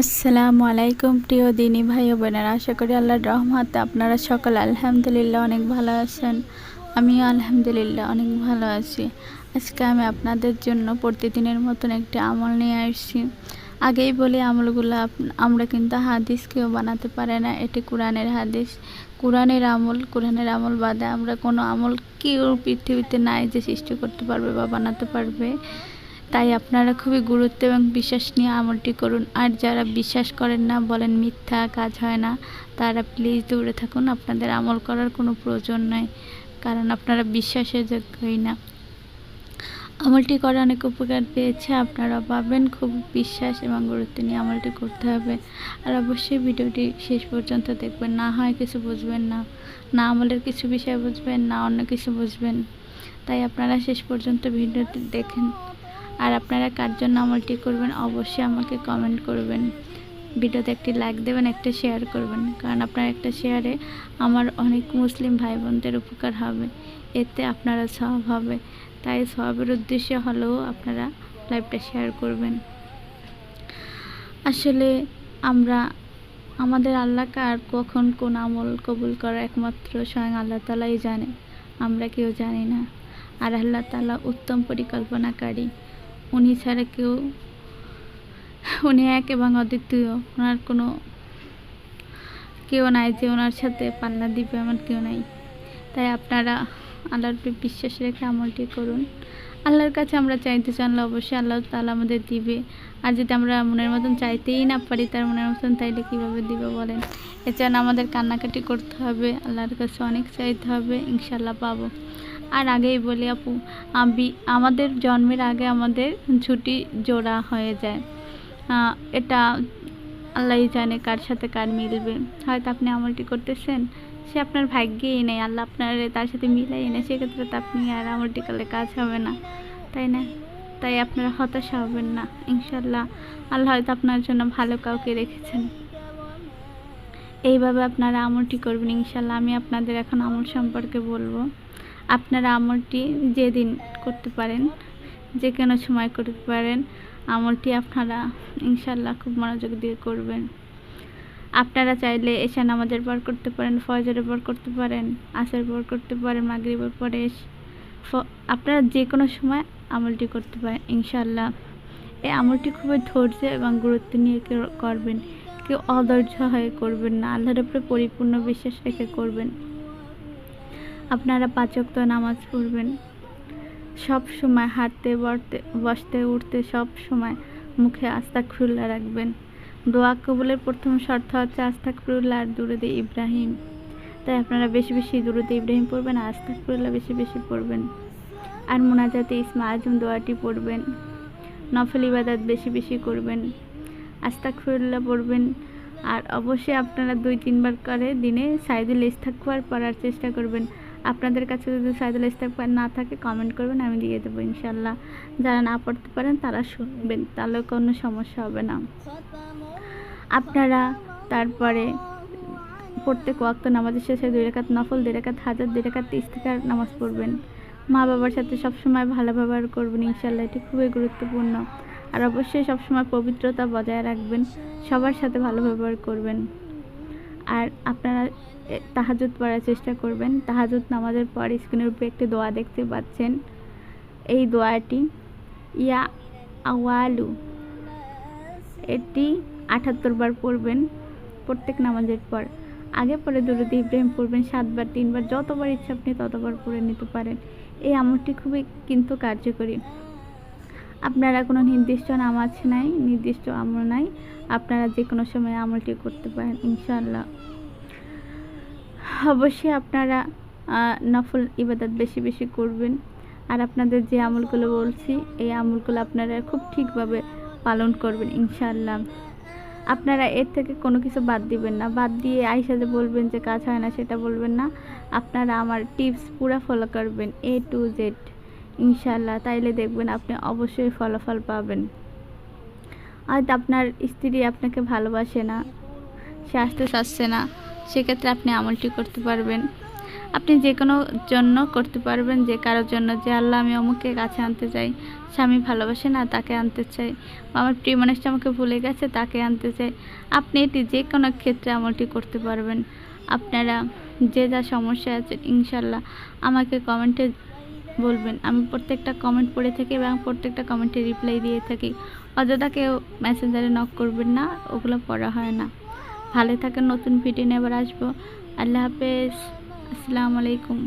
আসসালামু আলাইকুম প্রিয় দিনী ভাই ও বোনেরা। আশা করি আল্লাহর রহমতে আপনারা সকল আলহামদুলিল্লাহ অনেক ভালো আছেন। আমিও আলহামদুলিল্লাহ অনেক ভালো আছি। আজকে আমি আপনাদের জন্য প্রতিদিনের মতন একটি আমল নিয়ে আসছি। আগেই বলি আমলগুলো আমরা কিন্তু হাদিস কেউ বানাতে পারে না, এটি কোরআনের হাদিস। কোরআনের আমল কোরআনের আমল বাদে আমরা কোনো আমল কেউ পৃথিবীতে নাই যে সৃষ্টি করতে পারবে বা বানাতে পারবে। তাই আপনারা খুবই গুরুত্ব এবং বিশ্বাস নিয়ে আমলটি করুন। আর যারা বিশ্বাস করেন না, বলেন মিথ্যা, কাজ হয় না, তারা প্লিজ দূরে থাকুন। আপনাদের আমল করার কোনো প্রয়োজন নাই, কারণ আপনারা বিশ্বাসের যোগ্যই না। আমলটি করে অনেক উপকার পেয়েছে, আপনারা পাবেন খুব বিশ্বাস এবং গুরুত্ব নিয়ে আমলটি করতে হবে। আর অবশ্যই ভিডিওটি শেষ পর্যন্ত দেখবেন, না হয় কিছু বুঝবেন না। না আমলের কিছু বিষয় বুঝবেন, না অন্য কিছু বুঝবেন। তাই আপনারা শেষ পর্যন্ত ভিডিওটি দেখেন। আর আপনারা কার জন্য আমলটি করবেন অবশ্যই আমাকে কমেন্ট করবেন। ভিডিওতে একটি লাইক দেবেন, একটা শেয়ার করবেন। কারণ আপনার একটা শেয়ারে আমার অনেক মুসলিম ভাই বোনদের উপকার হবে। এতে আপনারা সব হবে। তাই সবের উদ্দেশ্যে হলেও আপনারা লাইভটা শেয়ার করবেন। আসলে আমরা, আমাদের আল্লাহ কার কখন কোন আমল কবুল করা একমাত্র স্বয়ং আল্লাহ তালাই জানে। আমরা কেউ জানি না। আর আল্লাহ তালা উত্তম পরিকল্পনাকারী। উনি ছাড়া কেউ, উনি এক এবং অদ্বিতীয়। ওনার কোনো কেউ নাই যে ওনার সাথে পাল্লা দিবে এমন কেউ নাই। তাই আপনারা আল্লাহর বিশ্বাস রেখে আমলটি করুন। আল্লাহর কাছে আমরা চাইতে জানলে অবশ্যই আল্লাহ তালা আমাদের দিবে। আর যদি আমরা মনের মতন চাইতেই না পারি, তার মনের মতন তাইলে কীভাবে দিবে বলেন? এছাড়া আমাদের কান্নাকাটি করতে হবে, আল্লাহর কাছে অনেক চাইতে হবে ইনশাল্লাহ পাবো। আর আগেই বলি আপু, আমি, আমাদের জন্মের আগে আমাদের ছুটি জোড়া হয়ে যায়। এটা আল্লাহই জানে কার সাথে কার মিলবে। হয়তো আপনি আমলটি করতেছেন সে আপনার ভাগ্যেই নেই, আল্লাহ আপনার তার সাথে মিলাই নেই সেক্ষেত্রে তো আপনি আর আমলটি করলে কাজ হবে না, তাই না? তাই আপনারা হতাশা হবেন না ইনশাল্লাহ আল্লাহ হয়তো আপনার জন্য ভালো কাউকে রেখেছেন। এইভাবে আপনারা আমলটি করবেন ইনশাল্লাহ আমি আপনাদের এখন আমল সম্পর্কে বলব। আপনারা আমলটি যেদিন করতে পারেন যে কোনো সময় করতে পারেন, আমলটি আপনারা ইনশাল্লাহ খুব মনোযোগ দিয়ে করবেন। আপনারা চাইলে এশা নামাজের পর করতে পারেন, ফজরের পর করতে পারেন আসের পর করতে পারেন, মাগরিবের পরে আপনারা যে কোনো সময় আমলটি করতে পারেন ইনশাল্লাহ এই আমলটি খুবই ধৈর্য এবং গুরুত্ব নিয়ে করবেন, কেউ অধৈর্য হয়ে করবেন না, আল্লাহর উপরে পরিপূর্ণ বিশ্বাস রেখে করবেন। আপনারা পাঁচক্ত নামাজ পড়বেন, সব সময় হাঁটতে, বসতে উঠতে সব সময় মুখে আস্তাক খুল্লা রাখবেন। দোয়া কবুলের প্রথম শর্ত হচ্ছে আস্তাক ফুল্লা আর দুরুদে ইব্রাহিম। তাই আপনারা বেশি বেশি দুরুদে ইব্রাহিম পড়বেন, আর আস্তাক ফুল্লা বেশি বেশি পড়বেন। আর মোনাজাতে ইসমা আজম দোয়াটি পড়বেন। নফল ইবাদাত বেশি বেশি করবেন। আস্তাক ফুল্লা পড়বেন। আর অবশ্যই আপনারা দুই তিনবার করে দিনে সাইদুল ইস্তাকবার পড়ার চেষ্টা করবেন। আপনাদের কাছে যদি সাইদুল ইস্তাকবার না থাকে কমেন্ট করবেন, আমি দিয়ে দেবো ইনশাল্লাহ যারা না পড়তে পারেন, তারা শুনবেন, তাহলে কোনো সমস্যা হবে না। আপনারা তারপরে প্রত্যেক ওয়াক্ত নামাজের শেষে দুই রেখাত নফল, দুই রেখাত হাজার, দুই রেখাত ইস্তেকার নামাজ পড়বেন। মা বাবার সাথে সবসময় ভালো ব্যবহার করবেন ইনশাল্লাহ এটি খুবই গুরুত্বপূর্ণ। আর অবশ্যই সবসময় পবিত্রতা বজায় রাখবেন, সবার সাথে ভালো ব্যবহার করবেন। আর আপনারা তাহাজুদ পড়ার চেষ্টা করবেন। তাহাজুদ নামাজের পর স্ক্রিনের উপরে একটি দোয়া দেখতে পাচ্ছেন। এই দোয়াটি, ইয়া আওয়ালু, এটি আটাত্তর বার পড়বেন প্রত্যেক নামাজের পর। আগে পরে দুরুদ ইব্রাহিম পড়বেন সাতবার, তিনবার, যতবার ইচ্ছা আপনি ততবার পড়ে নিতে পারেন। এই আমলটি খুবই কিন্তু কার্যকরী। আপনারা কোনো নির্দিষ্ট নামাজ নাই, নির্দিষ্ট আমল নাই। আপনারা যে কোনো সময় আমলটি করতে পারেন ইনশাল্লাহ অবশ্যই আপনারা নফল ইবাদত বেশি বেশি করবেন। আর আপনাদের যে আমলগুলো বলছি, এই আমলগুলো আপনারা খুব ঠিকভাবে পালন করবেন ইনশাল্লাহ আপনারা এর থেকে কোনো কিছু বাদ দিবেন না। বাদ দিয়ে আইসাতে বলবেন যে কাজ হয় না, সেটা বলবেন না। আপনারা আমার টিপস পুরো ফলো করবেন এ টু জেড ইনশাআল্লাহ, তাইলে দেখবেন আপনি অবশ্যই ফলাফল পাবেন। হয়তো আপনার স্ত্রী আপনাকে ভালোবাসে না, সে আসতে চাচ্ছে না, সেক্ষেত্রে আপনি আমলটি করতে পারবেন। আপনি যে কোনো জন্য করতে পারবেন, যে কারোর জন্য, যে আল্লাহ আমি অমুককে কাছে আনতে চাই, স্বামী ভালোবাসে না, তাকে আনতে চাই। আমার প্রিয় মানুষটা আমাকে ভুলে গেছে, তাকে আনতে চাই। আপনি এটি যে কোনো ক্ষেত্রে আমলটি করতে পারবেন। আপনারা যে যা সমস্যা আছে ইনশাল্লাহ আমাকে কমেন্টে বলবেন। আমি প্রত্যেকটা কমেন্ট পড়ে থাকি এবং প্রত্যেকটা কমেন্টে রিপ্লাই দিয়ে থাকি। অযথা কেউ মেসেঞ্জারে নক করবেন না, ওগুলো পড়া হয় না। ভালো থাকেন, নতুন ভিডিও নিয়ে আবার আসব। আল্লাহ হাফেজ। আসসালামু আলাইকুম।